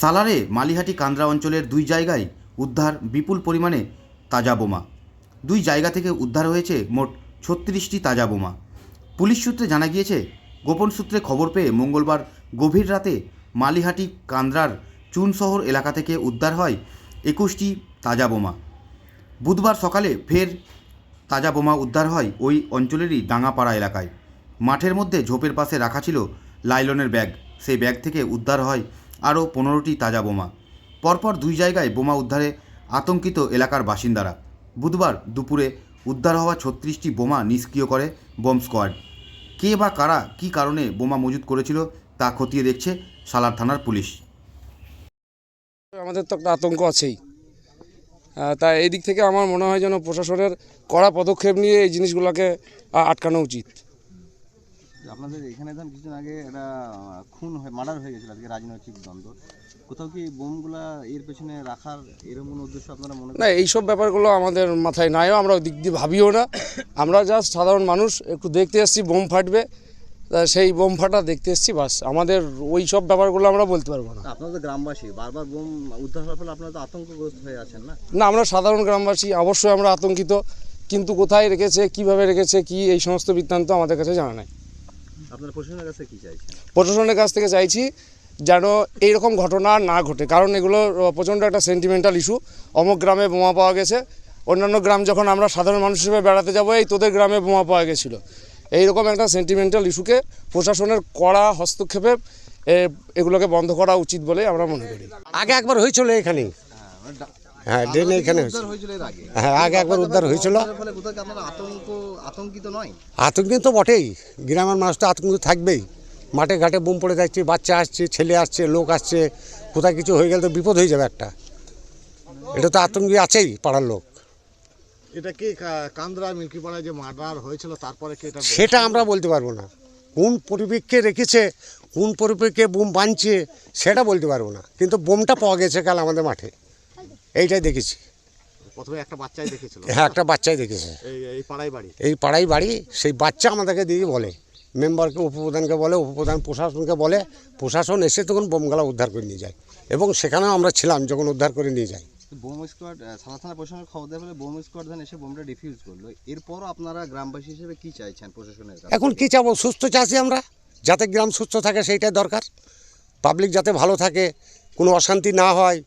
সালারে মালিহাটি কান্দ্রা অঞ্চলের দুই জায়গায় উদ্ধার বিপুল পরিমাণে তাজা বোমা। দুই জায়গা থেকে উদ্ধার হয়েছে মোট ছত্রিশটি তাজা বোমা। পুলিশ সূত্রে জানা গিয়েছে, গোপন সূত্রে খবর পেয়ে মঙ্গলবার গভীর রাতে মালিহাটি কান্দ্রার চুন শহর এলাকা থেকে উদ্ধার হয় একুশটি তাজা বোমা। বুধবার সকালে ফের তাজা বোমা উদ্ধার হয় ওই অঞ্চলেরই ডাঙাপাড়া এলাকায়। মাঠের মধ্যে ঝোপের পাশে রাখা ছিল লাইলনের ব্যাগ। সেই ব্যাগ থেকে উদ্ধার হয় আরও পনেরোটি তাজা বোমা। পরপর দুই জায়গায় বোমা উদ্ধারে আতঙ্কিত এলাকার বাসিন্দারা। বুধবার দুপুরে উদ্ধার হওয়া ছত্রিশটি বোমা নিষ্ক্রিয় করে বোম স্কোয়াড। কে বা কারা কী কারণে বোমা মজুত করেছিল তা খতিয়ে দেখছে সালার থানার পুলিশ। আমাদের তো একটা আতঙ্ক আছেই। তা এই দিক থেকে আমার মনে হয় যেন প্রশাসনের কড়া পদক্ষেপ নিয়ে এই জিনিসগুলোকে আটকানো উচিত। আপনাদের এখানে ধরুন কিছুদিন আগে একটা খুন হয়ে মার্ডার হয়ে গেছিল আজকে রাজনৈতিক দ্বন্দ্ব। কোথাও কি বোমগুলা এর পেছনে রাখার এরকম কোনো উদ্দেশ্য আপনারা মনে না এইসব ব্যাপারগুলো আমাদের মাথায় নাইও আমরা ওই দিক দিয়ে ভাবিও না। আমরা জাস্ট সাধারণ মানুষ একটু দেখতে এসেছি বোম ফাটবে। সেই বোম ফাটা দেখতে এসেছি বাস। আমাদের ওই সব ব্যাপারগুলো আমরা বলতে পারব না। আপনারা তো গ্রামবাসী বারবার বোম উদ্ধার হওয়ার ফলে আপনারা তো আতঙ্কগ্রস্ত হয়ে আছেন না? না আমরা সাধারণ গ্রামবাসী অবশ্যই আমরা আতঙ্কিত। কিন্তু কোথায় রেখেছে কীভাবে রেখেছে কি এই সমস্ত বৃত্তান্ত আমাদের কাছে জানা নাই। আপনারা প্রশাসনের কাছে কি চাইছেন? প্রশাসনের কাছ থেকে চাইছি যেন এইরকম ঘটনা আর না ঘটে। কারণ এগুলো প্রচণ্ড একটা সেন্টিমেন্টাল ইস্যু অমুক গ্রামে বোমা পাওয়া গেছে। অন্যান্য গ্রাম যখন আমরা সাধারণ মানুষ হিসেবে বেড়াতে যাব এই তোদের গ্রামে বোমা পাওয়া গেছিল। এইরকম একটা সেন্টিমেন্টাল ইস্যুকে প্রশাসনের কড়া হস্তক্ষেপে এগুলোকে বন্ধ করা উচিত বলে আমরা মনে করি। আগে একবার হয়েছিল এখানে হ্যাঁ ড্রেনে এখানে হয়েছিল হয়েছিল এর আগে? হ্যাঁ আগে একবার উদ্ধার হয়েছিল। আতঙ্কিত তো বটেই। গ্রামের মানুষ তো আতঙ্কিত থাকবেই। মাঠে ঘাটে বোম পড়ে যাচ্ছে বাচ্চা আসছে ছেলে আসছে লোক আসছে কোথায় কিছু হয়ে গেলে তো বিপদ হয়ে যাবে একটা। এটা তো আতঙ্কি আছেই পাড়ার লোক। এটা কি কান্দ্রা মিল্কিপাড়ায় যে মার্ডার হয়েছিল তারপরে কি এটা সেটা আমরা বলতে পারব না। কোন পরিবেশকে রেখেছে কোন পরিবেশকে বোম বাঁধছে সেটা বলতে পারব না। কিন্তু বোমটা পাওয়া গেছে কাল আমাদের মাঠে। এইটাই দেখেছি। প্রথমে একটা বাচ্চাই দেখেছিল। হ্যাঁ একটা বাচ্চাই দেখেছে। এই এই পাড়ায় বাড়ি। এই পাড়াই বাড়ি সেই বাচ্চা আমাদেরকে দিয়ে বলে। মেম্বারকে উপপ্রধানকে বলে উপপ্রধান প্রশাসনকে বলে প্রশাসন এসে তখন বোমগালা উদ্ধার করে নিয়ে যায়। এবং সেখানেও আমরা ছিলাম যখন উদ্ধার করে নিয়ে যাই বোম স্কোয়াড সালা থানা প্রশাসনের খবর বোম স্কোয়াড এসে বোমটা ডিফিউজ করল। এরপরও আপনারা গ্রামবাসী হিসেবে কি চাইছেন প্রশাসনের এখন কি চাবো? সুস্থ চাষি আমরা। যাতে গ্রাম সুস্থ থাকে সেইটাই দরকার। পাবলিক যাতে ভালো থাকে কোনো অশান্তি না হয়।